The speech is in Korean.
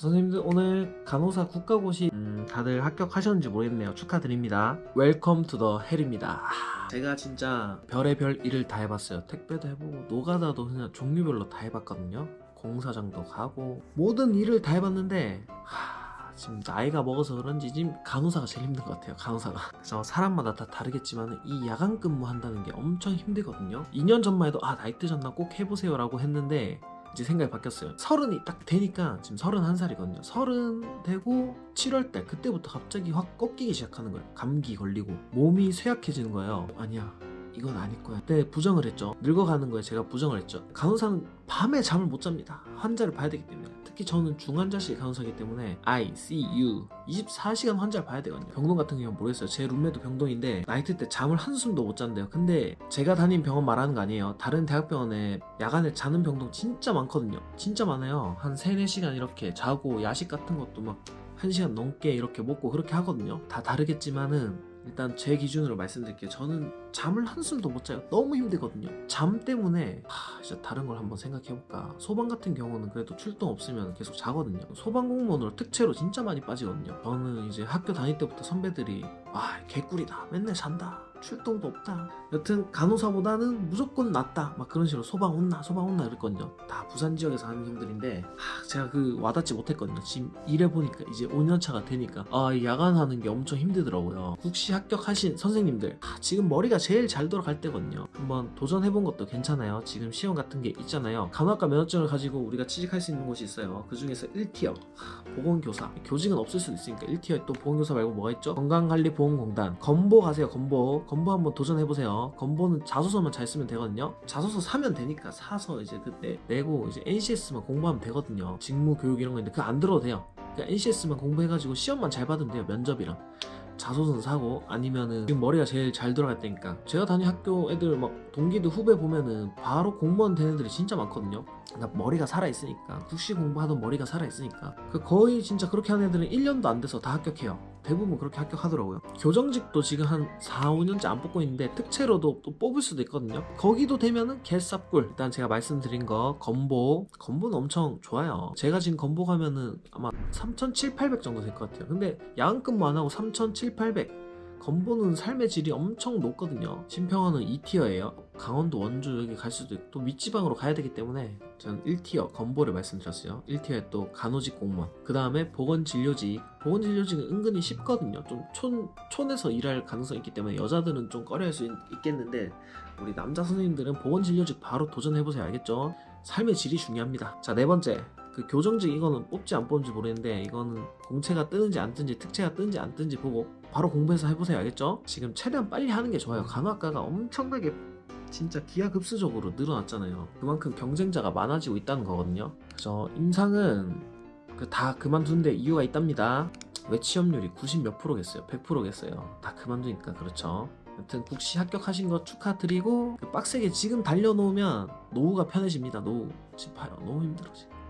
선생님들 오늘 간호사 국가고시 음, 다들 합격하셨는지 모르겠네요. 축하드립니다. 웰컴 투 더 헬입니다. 아, 제가 진짜 별의별 일을 다 해봤어요. 택배도 해보고 노가다도 그냥 종류별로 다 해봤거든요. 공사장도 가고 모든 일을 다 해봤는데 하, 지금 나이가 먹어서 그런지 지금 간호사가 제일 힘든 것 같아요. 간호사가. 그래서 사람마다 다 다르겠지만 이 야간 근무 한다는 게 엄청 힘들거든요. 2년 전만 해도 아 나이 뜨셨나 꼭 해보세요 라고 했는데 이제 생각이 바뀌었어요. 서른이 딱 되니까 지금 서른한 살이거든요. 서른 되고 7월 달 그때부터 갑자기 확 꺾이기 시작하는 거예요. 감기 걸리고 몸이 쇠약해지는 거예요. 아니야. 이건 아닐 거야. 그때 부정을 했죠. 늙어가는 거에 제가 부정을 했죠. 간호사는 밤에 잠을 못 잡니다. 환자를 봐야 되기 때문에. 특히 저는 중환자실 간호사이기 때문에 ICU 24시간 환자를 봐야 되거든요. 병동 같은 경우는 모르겠어요. 제 룸메도 병동인데 나이트 때 잠을 한숨도 못 잔대요. 근데 제가 다닌 병원 말하는 거 아니에요. 다른 대학병원에 야간에 자는 병동 진짜 많거든요. 진짜 많아요. 한 3, 4시간 이렇게 자고 야식 같은 것도 막 1시간 넘게 이렇게 먹고 그렇게 하거든요. 다 다르겠지만은 일단 제 기준으로 말씀드릴게요. 저는 잠을 한숨도 못 자요. 너무 힘들거든요. 잠 때문에 하, 진짜 다른 걸 한번 생각해볼까. 소방 같은 경우는 그래도 출동 없으면 계속 자거든요. 소방 공무원으로 특채로 진짜 많이 빠지거든요. 저는 이제 학교 다닐 때부터 선배들이 아 개꿀이다. 맨날 잔다. 출동도 없다. 여튼 간호사보다는 무조건 낫다. 막 그런 식으로 소방 온나 소방 온나 이랬거든요. 다 부산 지역에서 하는 형들인데 하, 제가 그 와닿지 못했거든요. 지금 일해 보니까 이제 5년 차가 되니까 아이 야간 하는 게 엄청 힘들더라고요. 국시 합격하신 선생님들 하, 지금 머리가 제일 잘 돌아갈 때거든요. 한번 도전해본 것도 괜찮아요. 지금 시험 같은 게 있잖아요. 간호학과 면허증을 가지고 우리가 취직할 수 있는 곳이 있어요. 그 중에서 1티어 보건교사 교직은 없을 수도 있으니까 1티어에 또 보건교사 말고 뭐가 있죠? 건강관리보험공단 건보 가세요 건보 건보 한번 도전해보세요. 건보는 자소서만 잘 쓰면 되거든요. 자소서 사면 되니까 사서 이제 그때 내고 이제 NCS만 공부하면 되거든요. 직무 교육 이런 거 있는데 그거 안 들어도 돼요. 그러니까 NCS만 공부해가지고 시험만 잘 받으면 돼요 면접이랑. 자소서는 사고 아니면은 지금 머리가 제일 잘 돌아갈 때니까. 제가 다닌 학교 애들 막 동기들 후배 보면은 바로 공무원 되는 애들이 진짜 많거든요. 그러니까 머리가 살아있으니까. 국시 공부하던 머리가 살아있으니까. 그 거의 진짜 그렇게 하는 애들은 1년도 안 돼서 다 합격해요 대부분 그렇게 합격하더라고요. 교정직도 지금 한 4, 5년째 안 뽑고 있는데 특채로도 또 뽑을 수도 있거든요. 거기도 되면은 개쌉꿀. 일단 제가 말씀드린 거 건보. 건보는 엄청 좋아요. 제가 지금 건보 가면은 아마 3,700, 정도 될 것 같아요. 근데 야간 근무 안 하고 3,700 건보는 삶의 질이 엄청 높거든요. 신평원은 2티어예요. 강원도 원주 여기 갈 수도 있고 또 밑지방으로 가야 되기 때문에 저는 1티어 건보를 말씀드렸어요. 1티어에 또 간호직 공무원. 그 다음에 보건진료직. 보건진료직은 은근히 쉽거든요. 좀 촌, 촌에서 일할 가능성이 있기 때문에 여자들은 좀 꺼려할 수 있, 있겠는데 우리 남자 선생님들은 보건진료직 바로 도전해보세요. 알겠죠? 삶의 질이 중요합니다. 자, 네 번째. 그 교정직 이거는 뽑지 안 뽑는지 모르겠는데 이거는 공채가 뜨는지 안 뜨는지 특채가 뜨는지 안 뜨는지 보고 바로 공부해서 해보세요. 알겠죠? 지금 최대한 빨리 하는 게 좋아요. 간호학과가 엄청나게 진짜 기하급수적으로 늘어났잖아요. 그만큼 경쟁자가 많아지고 있다는 거거든요. 그래서 임상은 그 다 그만두는데 이유가 있답니다. 왜 취업률이 90 몇 프로겠어요? 100%겠어요. 다 그만두니까 그렇죠. 여튼 국시 합격하신 거 축하드리고 그 빡세게 지금 달려놓으면 노후가 편해집니다. 노후. 지금 봐요. 너무 힘들어 지금